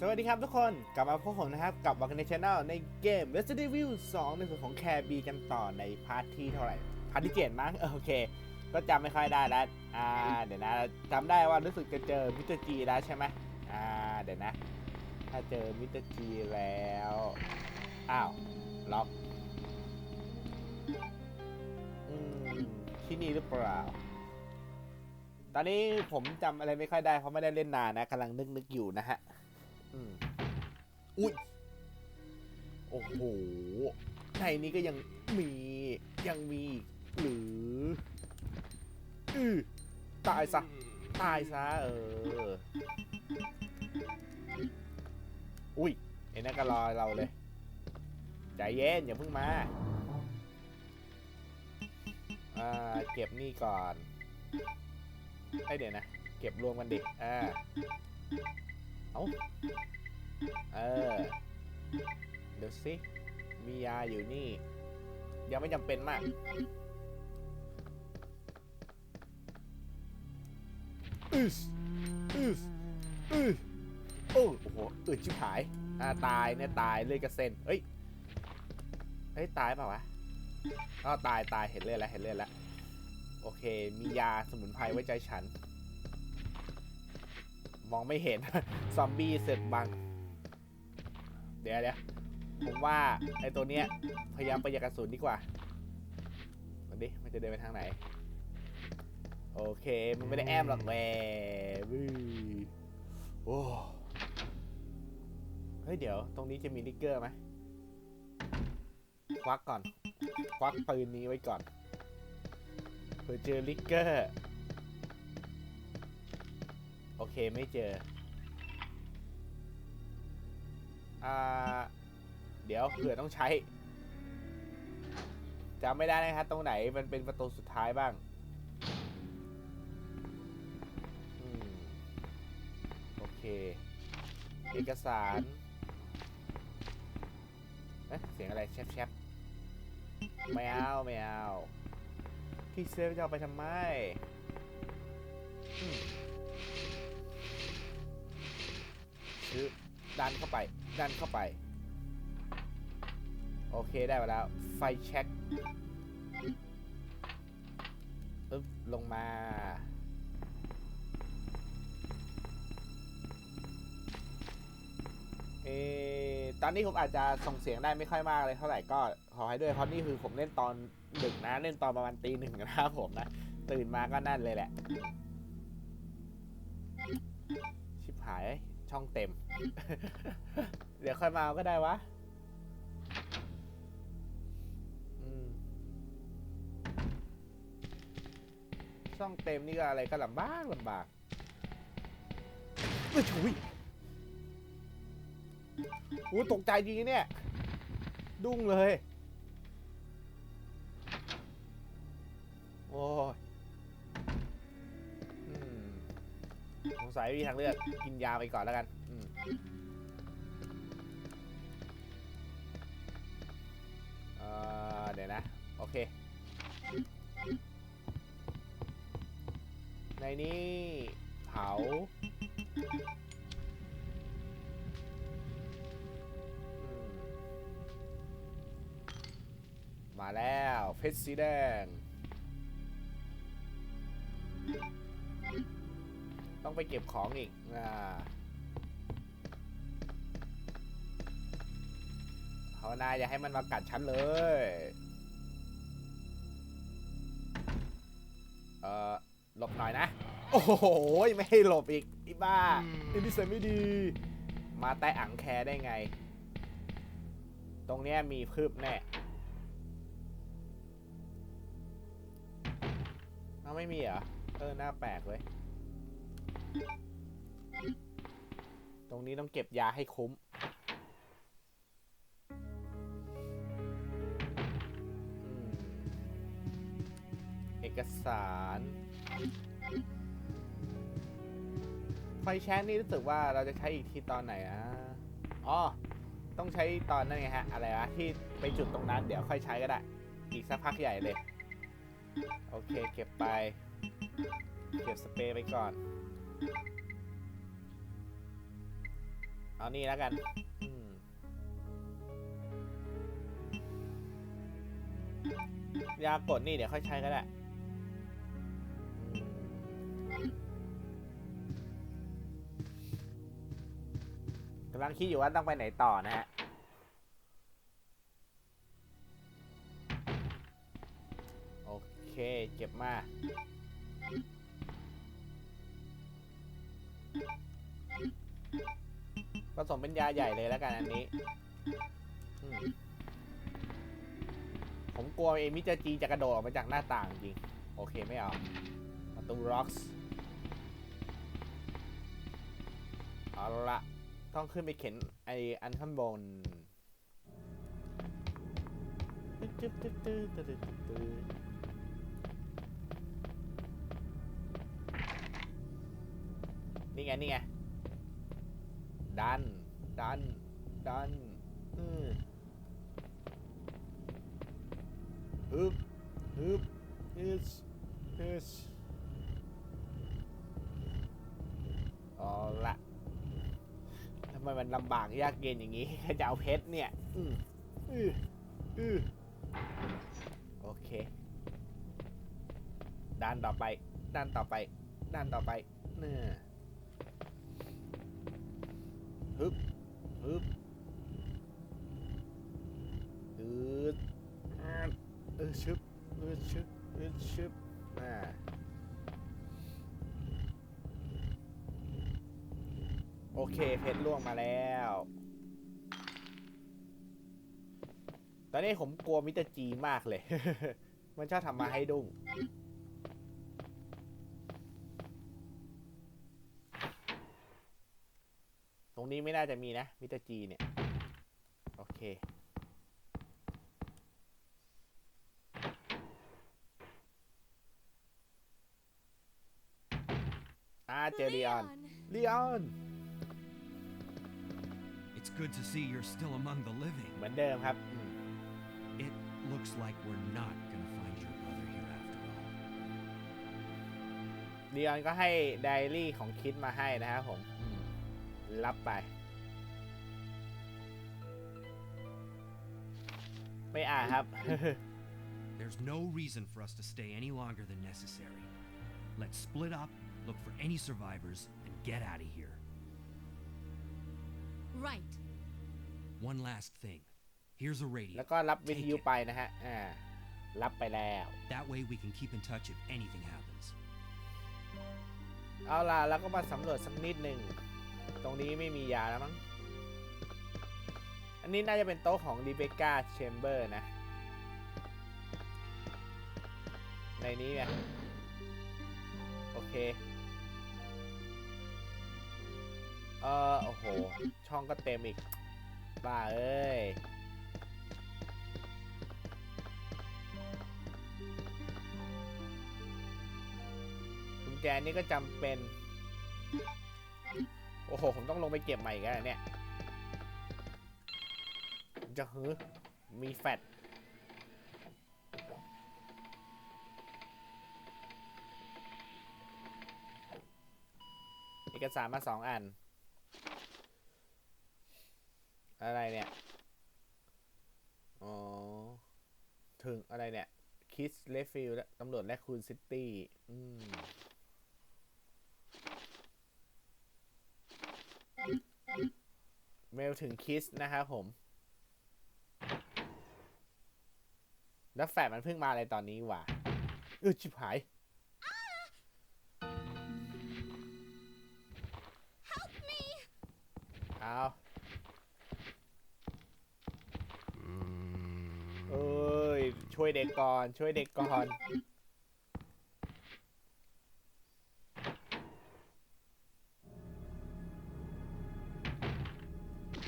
สวัสดีครับทุกคนกลับมาพบผมนะครับ กับวักในช anel ในเกม Resident Evil 2 ในส่วนของแคร์บีกันต่อในพาร์ทที่เท่าไหร่ พาร์ทที่เจ็ดมั้งเออโอเค ก็จำไม่ค่อยได้แล้วอ่าเดี๋ยวนะจำได้ว่ารู้สึกจะเจอมิสเตอร์จีแล้วใช่ไหมอ่าเดี๋ยวนะ ถ้าเจอมิสเตอร์จีแล้วอ้าวล็อกอืมที่นี่หรือเปล่าตอนนี้ผมจำอะไรไม่ค่อยได้เพราะไม่ได้เล่นนานนะกำลังนึกนึกๆอยู่นะฮะ อุ้ย โอ้โห ในนี้ก็ยังมี ยังมี หรือ อือตายซะ ตายซะ เออ อุ้ยไอ้นั่นก็รอเราเลย ใจเย็น อย่าเพิ่งมา อ่า เก็บนี่ก่อนให้เดี๋ยวนะ เก็บรวมกันดิ อ่า เอาเออ เดี๋ยวสิมียาอยู่นี่ ยังไม่จำเป็นมาก อึสอึสอึสโอ้โหอึดชิบหายอ่าตายเนี่ยตายเลยกระเซ็นเฮ้ยเฮ้ย ตายเปล่าวะอ๋อตายตายเห็นเลือดแล้วเห็นเลือดแล้ว โอเค มียาสมุนไพรไว้ใจฉัน มองไม่เห็น ซอมบี้เสร็จบัง เดี๋ยวเดี๋ยวผมว่าไอ้ตัวเนี้ย พยายามประหยัดกระสุนดีกว่ามันดิมันจะเดินไปทางไหน โอเค มันไม่ได้แอมหรอกแหวโอ้เฮ้ยเดี๋ยว ตรงนี้จะมีลิกเกอร์ไหมควักก่อน ควักปืนนี้ไว้ก่อนเผื่อเจอลิกเกอร์ โอเคไม่เจอ อ่า เดี๋ยวเผื่อต้องใช้จำไม่ได้นะครับตรงไหนมันเป็นประตูสุดท้ายบ้างอโอเค เอกสารเอ๊ะเสียงอะไรแชบแชบไม่เอาไม่เอาที่เซฟจะเอาไปทำไม ซื้อดันเข้าไป ดันเข้าไป โอเคได้มาแล้ว ไฟแช็คปึ๊บลงมาเออตอนนี้ผมอาจจะส่งเสียงได้ไม่ค่อยมากเลยเท่าไหร่ก็ขอให้ด้วยเพราะนี่คือผมเล่นตอนดึกนะเล่นตอนประมาณตีหนึ่งนะครับผมนะ ตื่นมาก็นั่นเลยแหละ ชิบหาย ช่องเต็ม เดี๋ยวค่อยมาก็ได้วะช่องเต็มนี่ก็อะไรก็ลำบากลำบากเอ้ยฉุยโอ้ตกใจจริงเนี่ย ดุ้งเลย โอ้ย สัยไม่มีทางเลือก กินยาไปก่อนแล้วกันอืมเอ่อเดี๋ยวนะ โอเค ในนี้เผามมาแล้วเพชรสีแดง ต้องไปเก็บของอีกอ่าภาวนาอย่าให้มันมากัดฉันเลย เอ่อ หลบหน่อยนะ โอ้โห ไม่ให้หลบอีกอีบ้านี่นิสัยไม่ดี มาใต้อังแคได้ไง ตรงเนี้ยมีพืบแน่เอาไม่มีเหรอ เออ หน้าแปลกเลย ตรงนี้ต้องเก็บยาให้คุ้ม เอกสาร ไฟแช็กนี่รู้สึกว่าเราจะใช้อีกทีตอนไหนอะอ๋อ ต้องใช้ตอนนั้นไงฮะ อะไรวะ ที่ไปจุดตรงนั้น เดี๋ยวค่อยใช้ก็ได้ อีกสักพักใหญ่เลย โอเค เก็บไป เก็บสเปรย์ไปก่อน เอานี่แล้วกันยากดนี่เดี๋ยวค่อยใช้ก็ได้กำลังคิดอยู่ว่าต้องไปไหนต่อนะฮะ โอเคเจ็บมา ผสมเป็นยาใหญ่เลยแล้วกันอันนี้อืมผมกลัวเอมิจาจีจะกระโดดออกมาจากหน้าต่างจริง โอเคไม่เอาประตูร็อกส์เอาละต้องขึ้นไปเข็นไออันข้างบนตึ๊ดตึ๊ดตึ๊ดตึ๊ดตึ๊ดตึ๊ดนี่ไง นี่ไง ดัน ดัน ดันอืมฮึบฮึบฮึสฮึสเอาละทำไมมันลำบากยากเย็นอย่างนี้จะเอาเพชรเนี่ยอืมอืออือโอเคด้านต่อไปด้านต่อไปด้านต่อไปเนี่ย ฮึบฮึบอืดอ่าเออชึบเออชึบเออชึบอ่าโอเค เพชรล่วงมาแล้ว ตอนนี้ผมกลัวมิสเตอร์จีมากเลย มันชอบทำมาให้ดุ้ง รงนี้ไม่น่าจะมีนะ มิสเตอร์จีเนี่ย โอเค อ่าเจอลีออนลีออน It's good to see you're still among the living. เหมือนเดิมครับอืม It looks like we're not gonna find your brother here after all. ลีออนก็ให้ไดอารี่ของคิดมาให้นะครับผมอืม รับไป ไม่อ่านครับ There's no reason for us to stay any longer than necessary. Let's split up, look for any survivors, and get out of here. Right. One last thing. Here's a แล้ว radio. ก็รับวิทยุไปนะฮะ อ่า รับไปแล้ว That way we can keep in touch if anything happens. เอาล่ะ แล้วก็มาสำรวจสักนิดหนึ่ง ตรงนี้ไม่มียาแล้วมั้ง อันนี้น่าจะเป็นโต๊ะของรีเบคก้าแชมเบอร์นะ ในนี้เนี่ย โอเค เออโอ้โห ช่องก็เต็มอีก บ้าเอ้ยกุญแจนี่ก็จำเป็น โอ้โห ผมต้องลงไปเก็บใหม่กันเนี่ย จะหือ มีแฟตเอกสารมาสองอัน อะไรเนี่ย อ๋อ ถึงอะไรเนี่ย คิสเลฟิลและตำรวจและคูนซิตี้ อืม เมลถึงคิสนะครับผม แล้วแฟดมันเพิ่งมาอะไรตอนนี้วะเออชิบหาย Help me! เอาเอ้ย ช่วยเด็กก่อน ช่วยเด็กก่อน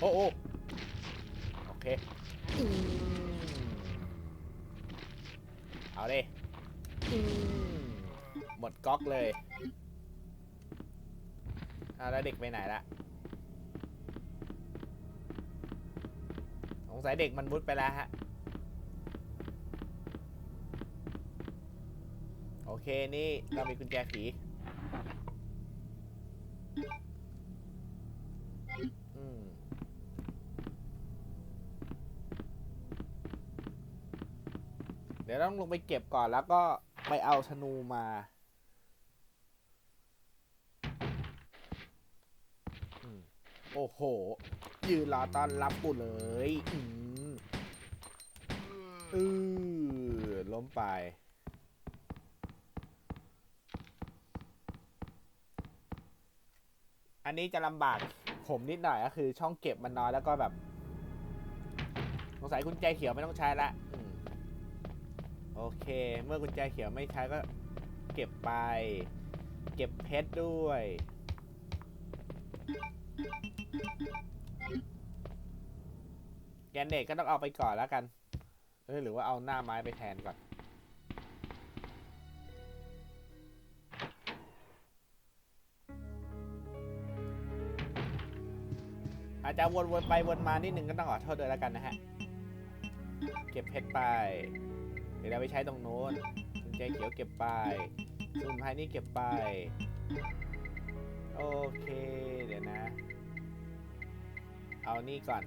โอ้โอ้โอเคเอาดิอืมหมดก๊อกเลยเอาแล้วเด็กไปไหนละสงสัยเด็กมันมุดไปแล้วฮะ โอเคนี่เรามีกุญแจผี ดี๋ยวต้องลงไปเก็บก่อนแล้วก็ไปเอาธนูมา โอ้โห ยืนรอต้อนรับกูเลย อืมอือล้มไป อันนี้จะลำบากผมนิดหน่อยก็คือช่องเก็บมันน้อยแล้วก็แบบ สงสัยกุญแจเขียวไม่ต้องใช้ละ โอเค เมื่อกุญแจเขียวไม่ใช้ก็เก็บไป เก็บเพชรด้วย แกนเนตก็ต้องเอาไปก่อนแล้วกันเออหรือว่าเอาหน้าไม้ไปแทนก่อน อาจจะวนๆไปวนมานิดนึงก็ต้องขอโทษด้วยแล้วกันนะฮะ เก็บเพชรไป เดี๋ยวเราไปใช้ตรงโน้นกุญแจเขียวเก็บไปสมุนไพรนี่เก็บไป โอเค เดี๋ยวนะ เอานี่ก่อน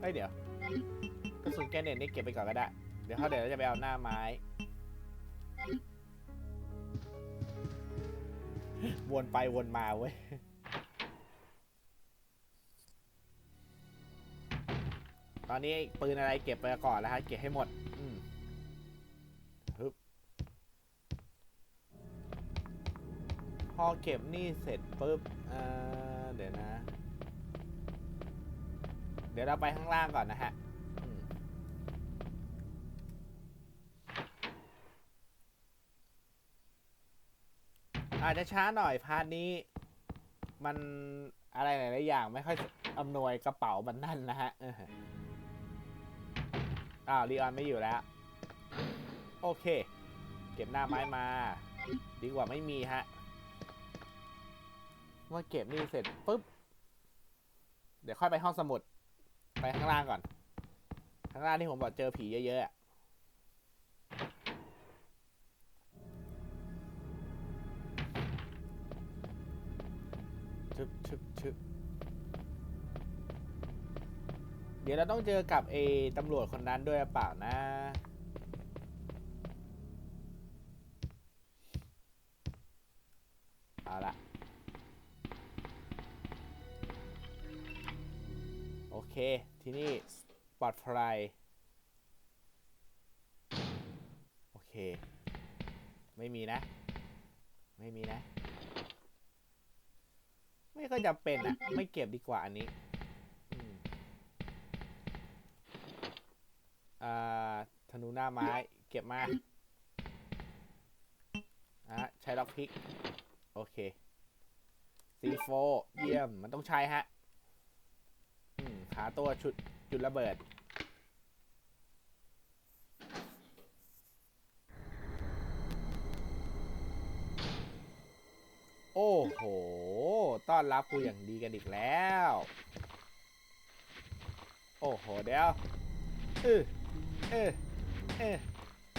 เอ้ยเดี๋ยวกระสุนแกนเน็ตนี่เก็บไปก่อนก็ได้ เดี๋ยวเขาเดี๋ยวเราจะไปเอาหน้าไม้วนไปวนมาเว้ย อนนี้ปืนอะไรเก็บไปก่อนแล้วฮะเก็บให้หมดอืมฮึบพอเก็บนี่เสร็จปุ๊บเอ่อเดี๋ยวนะ เดี๋ยวเราไปข้างล่างก่อนนะฮะอาจจะช้าหน่อยพาร์ทนี้ มันอะไรหลายๆอย่างไม่ค่อยอำนวยกระเป๋ามันนั่นนะฮะ อ้าวลีออนไม่อยู่แล้ว โอเค เก็บหน้าไม้มา ดีกว่าไม่มีฮะเมื่อเก็บนี่เสร็จปุ๊บ เดี๋ยวค่อยไปห้องสมุด ไปข้างล่างก่อน ข้างล่างที่ผมบอกเจอผีเยอะๆอะ เดี๋ยวเราต้องเจอกับเอตำรวจคนนั้นด้วยหรือเปล่านะ เอาละโอเค ที่นี่ปลอดภัยโอเค ไม่มีนะ ไม่มีนะ ไม่ก็จำเป็นอะไม่เก็บดีกว่าอันนี้อืม อ่าธนูหน้าไม้ เก็บมาอะใช้ล็อกพิก โอเค C4 เยี่ยม มันต้องใช้ฮะหาตัวชุดจุดระเบิด โอ้โห ต้อนรับกูอย่างดีกันอีกแล้ว โอ้โห เดี๋ยวเออ เออเออ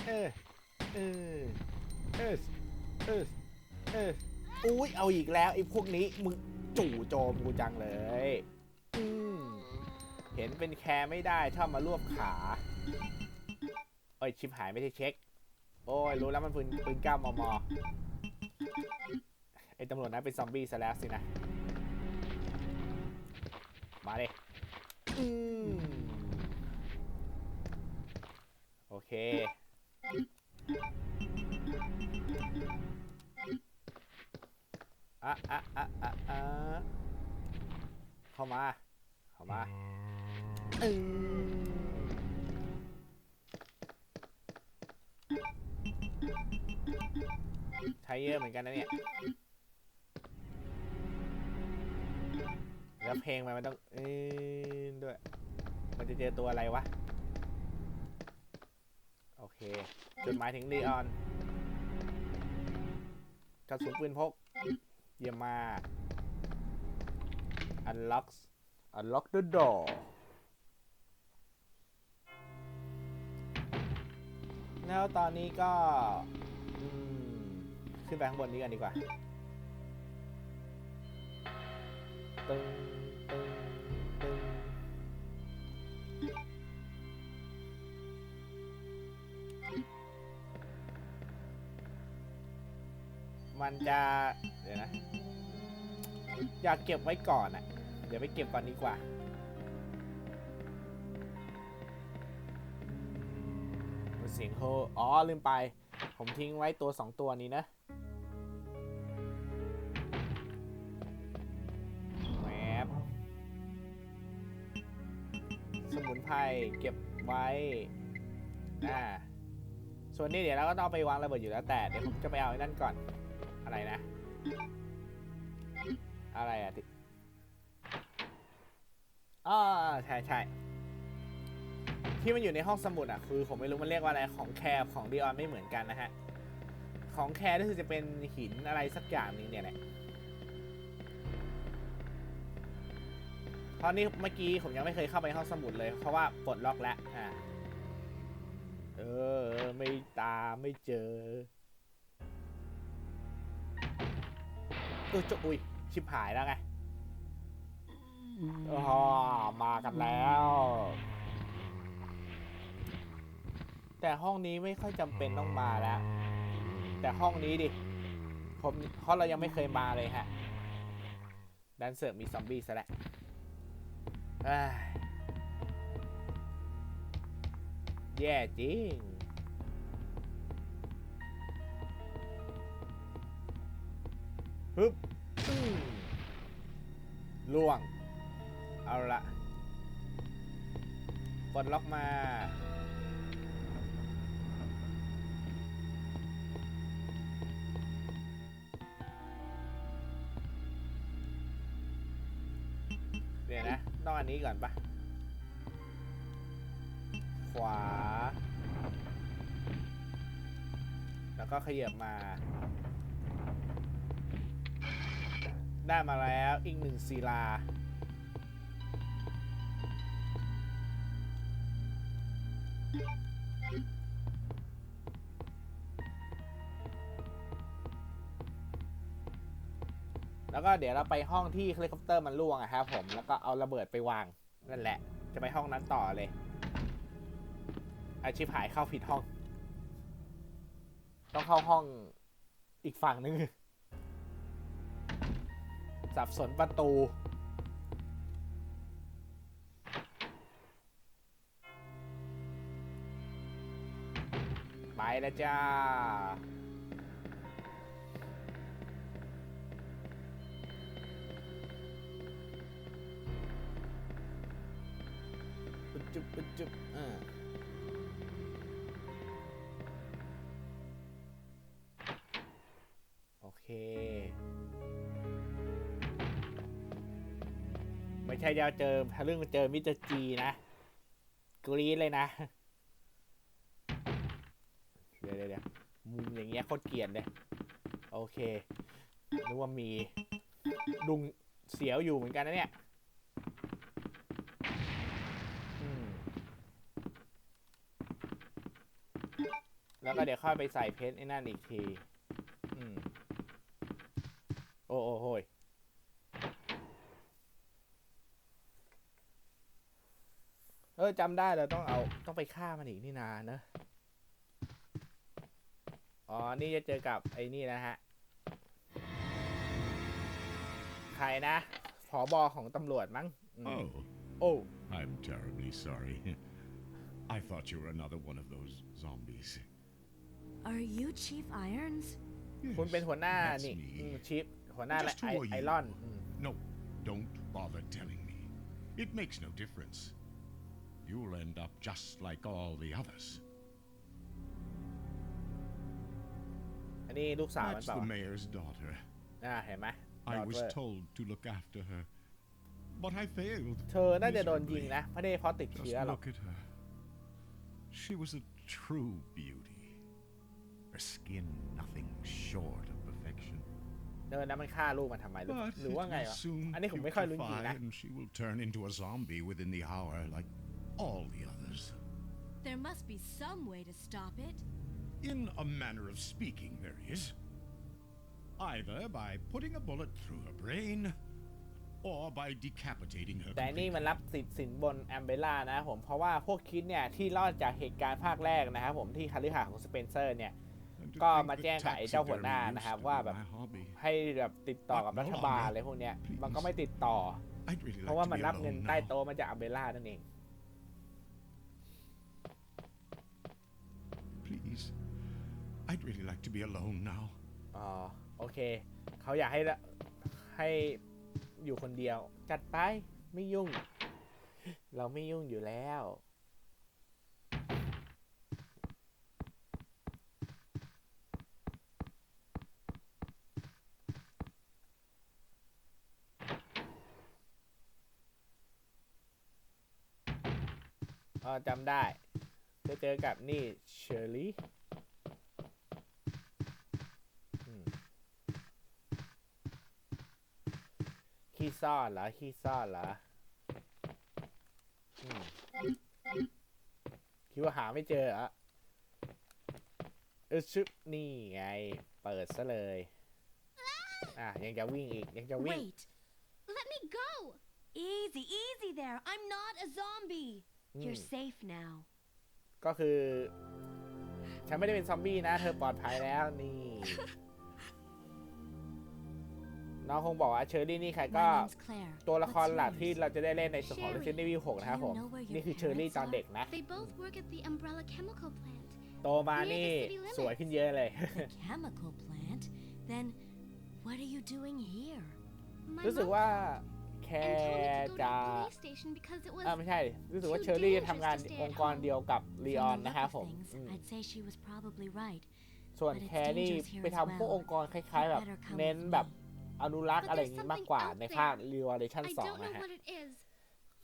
เออเออเออเออเอออุ้ยเอาอีกแล้วไอ้พวกนี้มึงจู่โจมกูจังเลยอืมเห็นเป็นแคร์ไม่ได้ชอบมารวบขาโอ้ยชิบหายไม่ได้เช็ค โอ้ยรู้แล้วมันปืนปืนก้ามมอไอ้ตำรวจนั้นเป็นซอมบี้ซะแล้วสินะ มาเลยอืม โอ เค อะอะอะอะอะเข้ามา เข้ามาอืมใช้เยอะเหมือนกันนะเนี่ย แล้วเพลงมันมันต้องเอ้ยด้วย มันจะเจอตัวอะไรวะโอ เคจดหมายถึงลีออนกระสุนปืนพก เยี่ยมมาก unlock unlock the door แล้วตอนนี้ก็อืมขึ้นไปข้างบนนี้กันดีกว่าตึงตึงตึง มันจะเดี๋ยวนะ อยากเก็บไว้ก่อนอะเดี๋ยวไปเก็บก่อนดีกว่า เสียงโฮอ๋อ ลืมไป ผมทิ้งไว้ตัวสองตัวนี้นะแหมบสมุนไพรเก็บไว้อ่าส่วนนี้เดี๋ยวเราก็ต้องไปวางระเบิดอยู่แล้วแต่เดี๋ยวผมจะไปเอาไอ้นั่นก่อน อะไรนะ อะไรอะติอ๋อใช่ใช่ที่มันอยู่ในห้องสมุดอะคือผมไม่รู้มันเรียกว่าอะไรของแคร์ของดีออนไม่เหมือนกันนะฮะ ของแคร์ก็คือจะเป็นหินอะไรสักอย่างหนึงเนี่ยแหละเพราะนี่เมื่อกี้ผมยังไม่เคยเข้าไปห้องสมุดเลยเพราะว่าปลดล็อกแล้วอ่าเออ ไม่ตาไม่เจอ อุ้ยจะอุ้ยชิบหายแล้วไงอ๋อมากันแล้ว แต่ห้องนี้ไม่ค่อยจำเป็นต้องมาแล้ว แต่ห้องนี้ดิผมเพราะเรายังไม่เคยมาเลยฮะดันเสิร์ฟมีซอมบี้ซะแล้วเอ้ยแย่จริง ฮึบล่วง เอาละปลดล็อกมา เดี๋ยวนะต้องอันนี้ก่อนปะขวา แล้วก็ขยับมา ได้มาแล้วอีกหนึ่งศิลา แล้วก็เดี๋ยวเราไปห้องที่เฮลิคอปเตอร์มันล่วงอะครับผม แล้วก็เอาระเบิดไปวาง นั่นแหละ จะไปห้องนั้นต่อเลย อาชีพหายเข้าผิดห้อง ต้องเข้าห้องอีกฝั่งนึง สับสนประตู ไปแล้วจ้าปึ๊บจุ๊บปึ๊บจุ๊บอ่าโอเค ใช่จะเจอทะลึ่งเจอมิสเตอร์จีนะกรี๊ดเลยนะ เดี๋ยวเดี๋ยวมุมอย่างเงี้ยโคตรเกลียดเลย โอเคนึกว่ามีลุงเสียวอยู่เหมือนกันนะเนี่ยแล้วก็เดี๋ยวค่อยไปใส่เพชรไอ้นั่นอีกที อืม โอ้โอ้โหยเออจำได้เราต้องเอาต้องไปฆ่ามันอีกนี่นาเนอะอ๋อ นี่จะเจอกับไอ้นี่นะฮะ ใครนะผอบอของตำรวจมั้งอืม Oh, โอ้ I'm terribly sorry. I thought you were another one of those zombies. Are you Chief Irons? คุณ Yes, เป็นหัวหน้า that's นี่ me. อืมชิปหัวหน้า Just ไอ who are ไอ you? รอนอืม No, don't bother telling me. It makes no difference. You'll end up just like all the others. อันนี้ลูกสาวมัน That's เปล่า the mayor's daughter. อ่าเห็นไหม I ดอ was เวอร์ told to look after her, but I failed. เธอน่าจะโดนยิง miserably. นะ ไม่ได้เพราะติด Just เชื้อหรอก look at her. She was a true beauty. Her skin nothing short of perfection. เดินนั้นมันฆ่าลูกมันทำไมหรือ But หรือ it ว่าไง will วะ soon อันนี้ผมไม่ค่อยรู้จริง putrefy นะ and she will turn into a zombie within the hour like all the others. There must be some way to stop it. In a manner of speaking, there is. Either by putting a bullet through her brain, or by decapitating her แต่นี่ completely. มันรับสิทธิ์สินบนแอมเบล่านะครับผมเพราะว่าพวกคิดเนี่ย ที่รอดจากเหตุการณ์ภาคแรกนะครับผมที่คาลิหาของสเปนเซอร์เนี่ย And to ก็ think มา that แจ้งกับไอ้เจ้าหัวหน้า taxidermy นะครับ used to ว่า be แบบ my hobby. ให้แบบติดต่อกับรัฐบาลอะไรพวกเนี้ยมันก็ไม่ติดต่อ I'd really เพราะว่า like มัน to be รับเงิน alone ใต้ now. โต๊ะมาจากอเบล่านั่นเอง I'd really like to be alone now. อ๋อโอเค เขาอยากให้ละให้อยู่คนเดียว จัดไปไม่ยุ่ง เราไม่ยุ่งอยู่แล้วอ๋อจำได้จะเจอกับนี่เชอร์รี่อืม ขี้ซ่อนเหรอขี้ซ่อนเหรออืมคิดว่าหาไม่เจอเหรอเออชึบนี่ไง เปิดซะเลย อะ ยังจะวิ่งอีก ยังจะวิ่ง Wait. Let me go. Easy, easy there. I'm not a zombie. You're Hmm. safe now. ก็คือ ฉันไม่ได้เป็นซอมบี้นะ เธอปลอดภัยแล้วนี่ น้องคงบอกว่าเชอรี่นี่ใครก็ My name's Claire. ตัวละคร What's หลักที่ yours? เราจะได้เล่นในส่วนของ Sherry. Resident Evil 6 นะครับผม Do you know where your นี่คือเชอรี่ parents ตอนเด็กนะ They both work at the Umbrella Chemical Plant. โตมานี่ Near the city limits. สวยขึ้นเยอะเลย The chemical plant? Then what are you doing here? My รู้สึก mom ว่าแค and told me to go to จะ the police station because it was อ่าไม่ใช่ รู้สึกว่า too เชอรี่จะ dangerous ทำงาน to stay at องค์กร home. เดียวกับลีอ From อน the นะครับ look ผ of ม things, อืม I'd say she was probably right. ส่วน but it's แคนี่ dangerous here ไป as ทำพวก well. องค์กรคล้ายๆแบบ better come เน้น with แบบ me. อนุรักษ์ But อะไรอ there's ย่างนี้มาก something กว่า out ใน there. ภาค Revolution I 2 don't นะ know ฮะ what it is,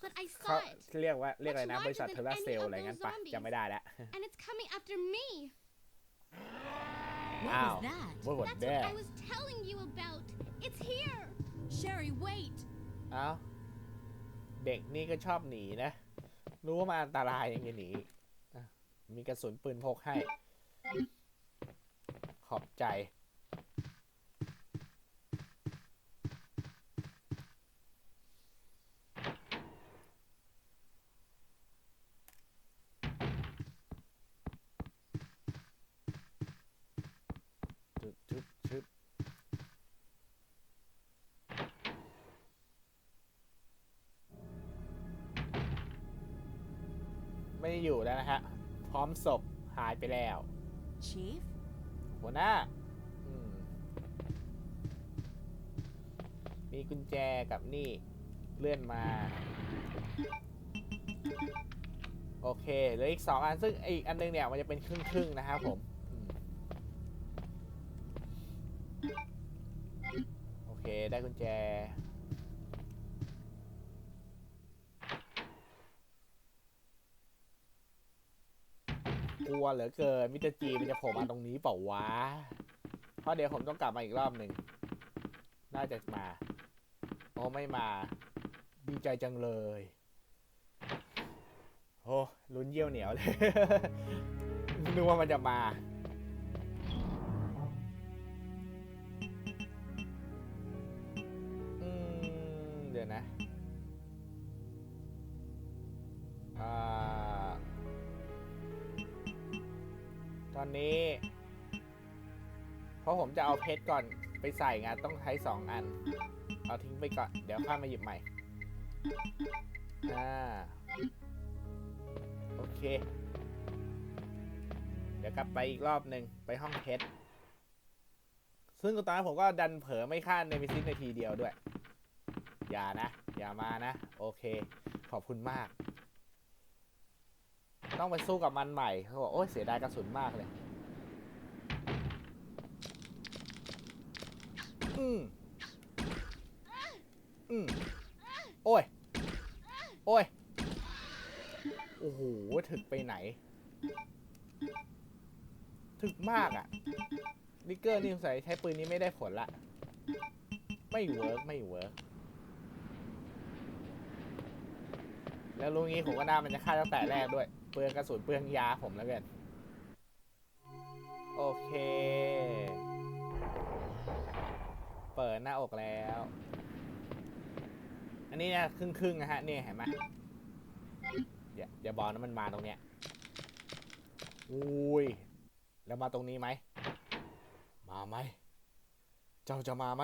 but I เขา saw it เรียกว่าเรียกอะไรนะ Much บริษัท larger เท than ราเซล any of อะไรงั้น those ปะ zombies. จำไม่ได้แล้ว and it's coming after me. What Ow. was that? What was That's that what I was telling you about. It's here. Sherry, wait! เอ้าเด็กนี่ก็ชอบหนีนะ รู้ว่ามันอันตรายยังจะหนีอะมีกระสุนปืนพกให้ ขอบใจ ศพหายไปแล้ว Chief? หัวหน้าอืมมีกุญแจกับนี่ เลื่อนมา โอเคเหลืออีกสองอันซึ่งอีกอันนึงเนี่ยมันจะเป็นครึ่งๆนะครับผมอืมโอเคได้กุญแจ วเหลือเกินมิสเตอร์จีมันจะโผล่มาตรงนี้เปล่าวะ เพราะเดี๋ยวผมต้องกลับมาอีกรอบหนึ่ง น่าจะมา โอ้ไม่มา ดีใจจังเลย โอ้ลุ้นเยี่ยวเหนียวเลยนึกว่ามันจะมา เพราะผมจะเอาเพชรก่อนไปใส่งานต้องใช้สองอัน เอาทิ้งไปก่อน เดี๋ยวค่อยมาหยิบใหม่ อ่า โอเค เดี๋ยวกลับไปอีกรอบหนึ่งไปห้องเพชร ซึ่งตอนนั้นผมก็ดันเผลอไม่ฆ่าเนมิซิสในทีเดียวด้วย อย่านะ อย่ามานะ โอเค ขอบคุณมาก ต้องไปสู้กับมันใหม่เขาบอกโอ้ยเสียดายกระสุนมากเลย อืมอืมโอ้ย โอ้ย โอ้โห ถึกไปไหน ถึกมากอะ่ะนิกเกอร์นี่สงสัยใช้ปืนนี้ไม่ได้ผลละ ไม่เวิร์กไม่เวิร์กแล้วรู้งี้ผมก็น่ามันจะฆ่าตั้งแต่แรกด้วย เปลืองกระสุนเปลืองยาผมแล้วกัน โอเค เปิดหน้าอกแล้ว อันนี้นะครึ่งครึ่งๆนะฮะนี่เห็นไหมเดี๋ยวเดี๋ยวบอลนั้นมันมาตรงเนี้ยอุ้ยแล้วมาตรงนี้ไหม มาไหม เจ้าจะมาไหม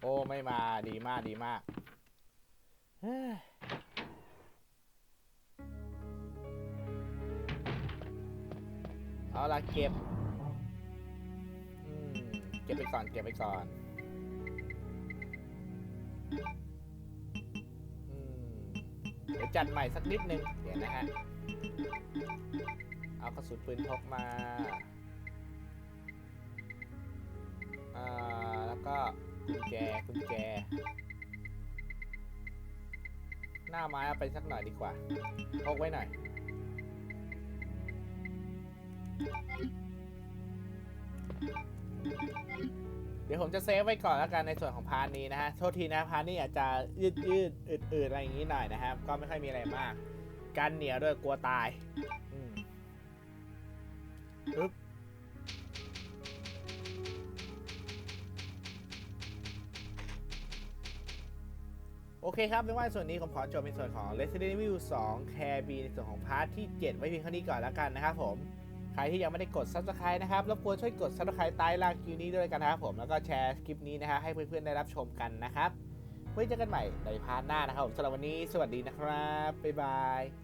โอ้ไม่มาดีมากดีมากเอาละเก็บ ก็บไปก่อน เก็บไปก่อนเดี๋ยวจัดใหม่สักนิดนึง เดี๋ยวนะฮะ เอากระสุนปืนพกมาอ่าแล้วก็กุญแจกุญแจ หน้าไม้เอาไปสักหน่อยดีกว่าพกไว้หน่อย ดี๋ยวผมจะเซฟไว้ก่อนแล้วกันในส่วนของพาร์ทนี้นะฮะ โทษทีนะพาร์ทนี้อาจจะยืดยืดๆอืดๆอะไรอย่างนี้หน่อยนะครับ ก็ไม่ค่อยมีอะไรมาก กันเหนียวด้วยกลัวตายอืมปึ๊บโอเคครับไม่ว่าส่วนนี้ผมขอจบในส่วนของ Resident Evil 2 Care B ในส่วนของพาร์ทที่ 7 ไว้เพียงเท่านี้ก่อนแล้วกันนะครับผม ใครที่ยังไม่ได้กด Subscribe นะครับรบกวนช่วยกด Subscribe ใต้ล่างคลิปนี้ด้วยกันนะครับผมแล้วก็แชร์คลิปนี้นะฮะให้เพื่อนๆได้รับชมกันนะครับไว้เจอกันใหม่ในพาร์ทหน้านะครับผมสำหรับวันนี้สวัสดีนะครับบ๊ายบาย